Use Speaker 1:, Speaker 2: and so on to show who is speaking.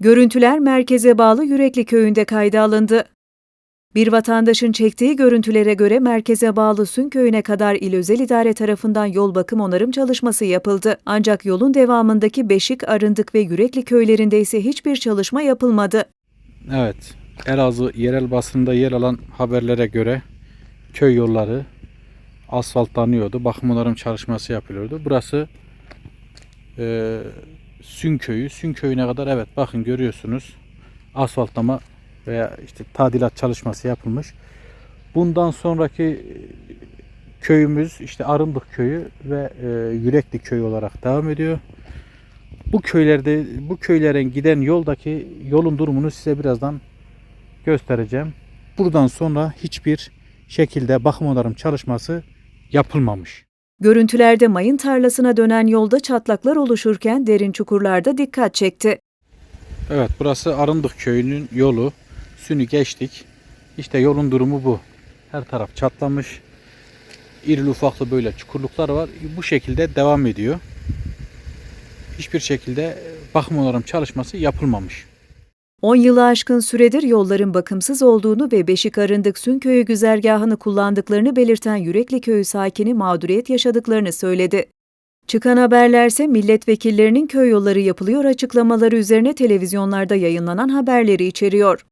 Speaker 1: Görüntüler merkeze bağlı Yürekli köyünde kayda alındı. Bir vatandaşın çektiği görüntülere göre merkeze bağlı Sün köyüne kadar il özel idare tarafından yol bakım onarım çalışması yapıldı. Ancak yolun devamındaki Beşik, Arındık ve Yürekli köylerinde ise hiçbir çalışma yapılmadı.
Speaker 2: Evet, Elazığ yerel basında yer alan haberlere göre köy yolları asfaltlanıyordu. Bakım onarım çalışması yapılıyordu. Burası e, Sün köyü. Sün köyüne kadar evet bakın görüyorsunuz asfaltlama veya işte tadilat çalışması yapılmış. Bundan sonraki e, köyümüz işte Arındık köyü ve e, Yürekli köyü olarak devam ediyor. Bu köylerde bu köylerin giden yoldaki yolun durumunu size birazdan göstereceğim. Buradan sonra hiçbir şekilde bakım onarım çalışması yapılmamış.
Speaker 1: Görüntülerde mayın tarlasına dönen yolda çatlaklar oluşurken derin çukurlarda dikkat çekti.
Speaker 2: Evet burası Arındık köyünün yolu. Sünü geçtik. İşte yolun durumu bu. Her taraf çatlamış. İrili ufaklı böyle çukurluklar var. Bu şekilde devam ediyor. Hiçbir şekilde bakım onarım çalışması yapılmamış.
Speaker 1: 10 yılı aşkın süredir yolların bakımsız olduğunu ve Beşik Arındık Sünköy'ü güzergahını kullandıklarını belirten Yürekli Köyü sakini mağduriyet yaşadıklarını söyledi. Çıkan haberlerse milletvekillerinin köy yolları yapılıyor açıklamaları üzerine televizyonlarda yayınlanan haberleri içeriyor.